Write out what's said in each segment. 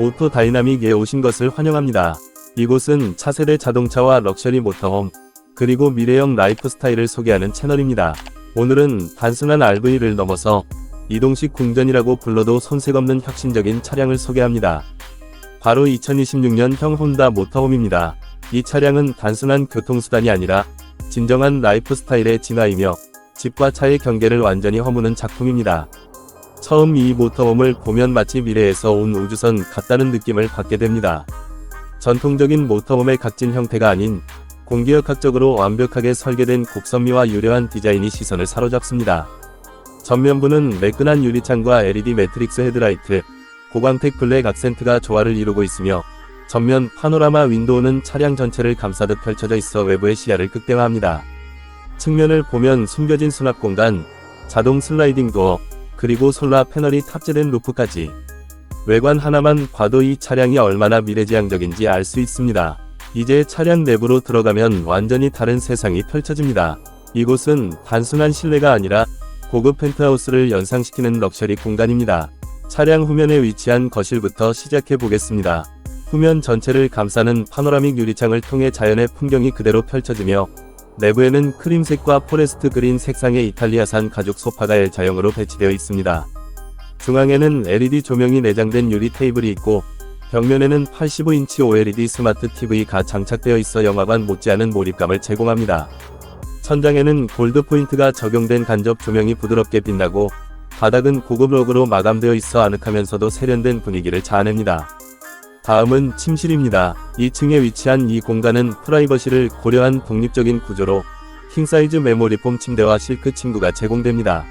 오토 다이나믹에 오신 것을 환영합니다. 이곳은 차세대 자동차와 럭셔리 모터홈, 그리고 미래형 라이프 스타일을 소개하는 채널입니다. 오늘은 단순한 RV를 넘어서 이동식 궁전이라고 불러도 손색 없는 혁신적인 차량을 소개합니다. 바로 2026년형 혼다 모터홈입니다. 이 차량은 단순한 교통수단이 아니라 진정한 라이프 스타일의 진화이며 집과 차의 경계를 완전히 허무는 작품입니다. 처음 이 모터홈을 보면 마치 미래에서 온 우주선 같다는 느낌을 받게 됩니다. 전통적인 모터홈의 각진 형태가 아닌 공기역학적으로 완벽하게 설계된 곡선미와 유려한 디자인이 시선을 사로잡습니다. 전면부는 매끈한 유리창과 LED 매트릭스 헤드라이트, 고광택 블랙 악센트가 조화를 이루고 있으며 전면 파노라마 윈도우는 차량 전체를 감싸듯 펼쳐져 있어 외부의 시야를 극대화합니다. 측면을 보면 숨겨진 수납 공간, 자동 슬라이딩 도어, 그리고 솔라 패널이 탑재된 루프까지 외관 하나만 봐도 이 차량이 얼마나 미래지향적인지 알 수 있습니다. 이제 차량 내부로 들어가면 완전히 다른 세상이 펼쳐집니다. 이곳은 단순한 실내가 아니라 고급 펜트하우스를 연상시키는 럭셔리 공간입니다. 차량 후면에 위치한 거실부터 시작해 보겠습니다. 후면 전체를 감싸는 파노라믹 유리창을 통해 자연의 풍경이 그대로 펼쳐지며 내부에는 크림색과 포레스트 그린 색상의 이탈리아산 가죽 소파가 L자형으로 배치되어 있습니다. 중앙에는 LED 조명이 내장된 유리 테이블이 있고 벽면에는 85인치 OLED 스마트 TV가 장착되어 있어 영화관 못지않은 몰입감을 제공합니다. 천장에는 골드 포인트가 적용된 간접 조명이 부드럽게 빛나고 바닥은 고급 록으로 마감되어 있어 아늑하면서도 세련된 분위기를 자아냅니다. 다음은 침실입니다. 2층에 위치한 이 공간은 프라이버시를 고려한 독립적인 구조로 킹사이즈 메모리폼 침대와 실크 침구가 제공됩니다.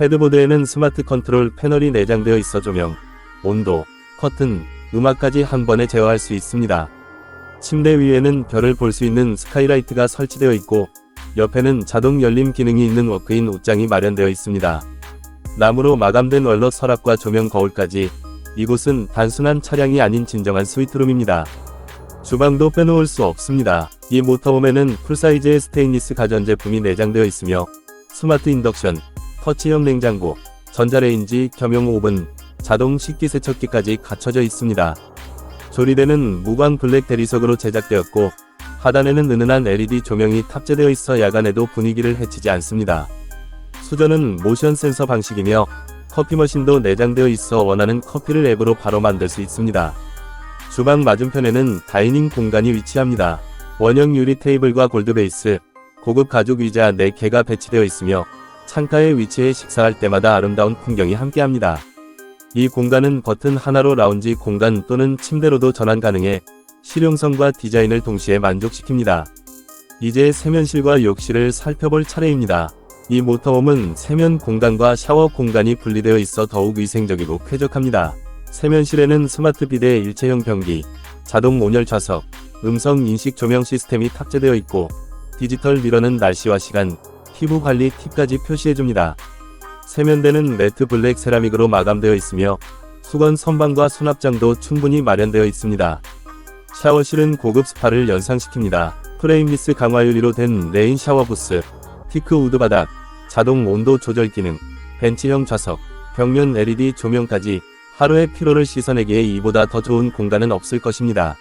헤드보드에는 스마트 컨트롤 패널이 내장되어 있어 조명, 온도, 커튼, 음악까지 한 번에 제어할 수 있습니다. 침대 위에는 별을 볼 수 있는 스카이라이트가 설치되어 있고 옆에는 자동 열림 기능이 있는 워크인 옷장이 마련되어 있습니다. 나무로 마감된 원로 서랍과 조명 거울까지 이곳은 단순한 차량이 아닌 진정한 스위트룸입니다. 주방도 빼놓을 수 없습니다. 이 모터홈에는 풀사이즈의 스테인리스 가전제품이 내장되어 있으며 스마트 인덕션, 터치형 냉장고, 전자레인지 겸용 오븐, 자동 식기세척기까지 갖춰져 있습니다. 조리대는 무광 블랙 대리석으로 제작되었고 하단에는 은은한 LED 조명이 탑재되어 있어 야간에도 분위기를 해치지 않습니다. 수전은 모션 센서 방식이며 커피 머신도 내장되어 있어 원하는 커피를 앱으로 바로 만들 수 있습니다. 주방 맞은편에는 다이닝 공간이 위치합니다. 원형 유리 테이블과 골드 베이스, 고급 가죽 의자 4개가 배치되어 있으며 창가에 위치해 식사할 때마다 아름다운 풍경이 함께합니다. 이 공간은 버튼 하나로 라운지 공간 또는 침대로도 전환 가능해 실용성과 디자인을 동시에 만족시킵니다. 이제 세면실과 욕실을 살펴볼 차례입니다. 이 모터홈은 세면 공간과 샤워 공간이 분리되어 있어 더욱 위생적이고 쾌적합니다. 세면실에는 스마트 비대 일체형 변기, 자동 온열 좌석, 음성 인식 조명 시스템이 탑재되어 있고 디지털 미러는 날씨와 시간, 피부 관리 팁까지 표시해줍니다. 세면대는 매트 블랙 세라믹으로 마감되어 있으며 수건 선반과 수납장도 충분히 마련되어 있습니다. 샤워실은 고급 스파를 연상시킵니다. 프레임리스 강화 유리로 된 레인 샤워 부스, 티크 우드 바닥, 자동 온도 조절 기능, 벤치형 좌석, 벽면 LED 조명까지 하루의 피로를 씻어내기에 이보다 더 좋은 공간은 없을 것입니다.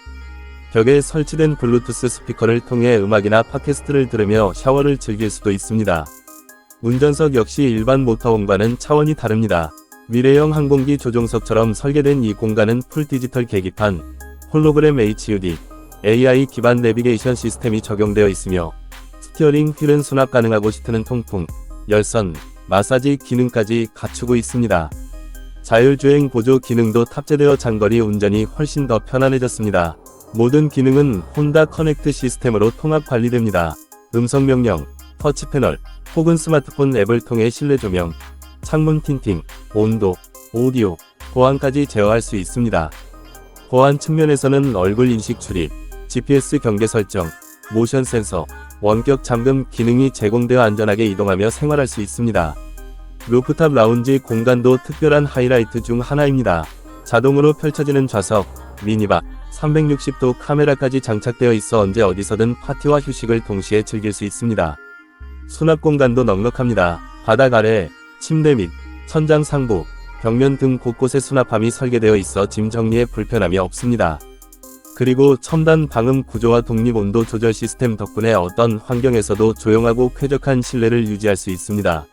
벽에 설치된 블루투스 스피커를 통해 음악이나 팟캐스트를 들으며 샤워를 즐길 수도 있습니다. 운전석 역시 일반 모터홈과는 차원이 다릅니다. 미래형 항공기 조종석처럼 설계된 이 공간은 풀 디지털 계기판, 홀로그램 HUD, AI 기반 내비게이션 시스템이 적용되어 있으며 스티어링 휠은 수납 가능하고 시트는 통풍, 열선, 마사지 기능까지 갖추고 있습니다. 자율주행 보조 기능도 탑재되어 장거리 운전이 훨씬 더 편안해졌습니다. 모든 기능은 혼다 커넥트 시스템으로 통합 관리됩니다. 음성 명령, 터치 패널, 혹은 스마트폰 앱을 통해 실내 조명, 창문 틴팅, 온도, 오디오, 보안까지 제어할 수 있습니다. 보안 측면에서는 얼굴 인식 출입, GPS 경계 설정, 모션 센서, 원격 잠금 기능이 제공되어 안전하게 이동하며 생활할 수 있습니다. 루프탑 라운지 공간도 특별한 하이라이트 중 하나입니다. 자동으로 펼쳐지는 좌석, 미니바, 360도 카메라까지 장착되어 있어 언제 어디서든 파티와 휴식을 동시에 즐길 수 있습니다. 수납 공간도 넉넉합니다. 바닥 아래, 침대 및 천장 상부, 벽면 등 곳곳에 수납함이 설계되어 있어 짐 정리에 불편함이 없습니다. 그리고 첨단 방음 구조와 독립 온도 조절 시스템 덕분에 어떤 환경에서도 조용하고 쾌적한 실내를 유지할 수 있습니다.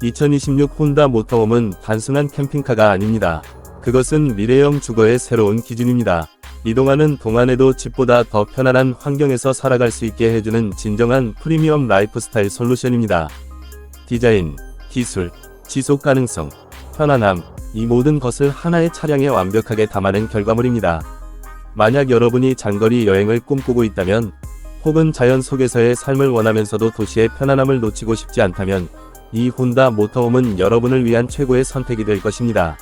2026 혼다 모터홈은 단순한 캠핑카가 아닙니다. 그것은 미래형 주거의 새로운 기준입니다. 이동하는 동안에도 집보다 더 편안한 환경에서 살아갈 수 있게 해주는 진정한 프리미엄 라이프스타일 솔루션입니다. 디자인, 기술, 지속 가능성, 편안함, 이 모든 것을 하나의 차량에 완벽하게 담아낸 결과물입니다. 만약 여러분이 장거리 여행을 꿈꾸고 있다면, 혹은 자연 속에서의 삶을 원하면서도 도시의 편안함을 놓치고 싶지 않다면, 이 혼다 모터홈은 여러분을 위한 최고의 선택이 될 것입니다.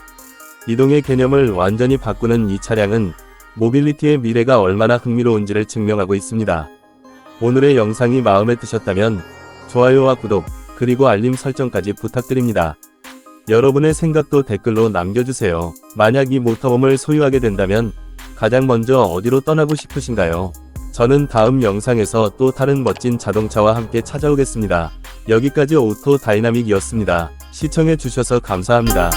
이동의 개념을 완전히 바꾸는 이 차량은 모빌리티의 미래가 얼마나 흥미로운지를 증명하고 있습니다. 오늘의 영상이 마음에 드셨다면 좋아요와 구독, 그리고 알림 설정까지 부탁드립니다. 여러분의 생각도 댓글로 남겨주세요. 만약 이 모터홈을 소유하게 된다면 가장 먼저 어디로 떠나고 싶으신가요? 저는 다음 영상에서 또 다른 멋진 자동차와 함께 찾아오겠습니다. 여기까지 오토 다이나믹이었습니다. 시청해주셔서 감사합니다.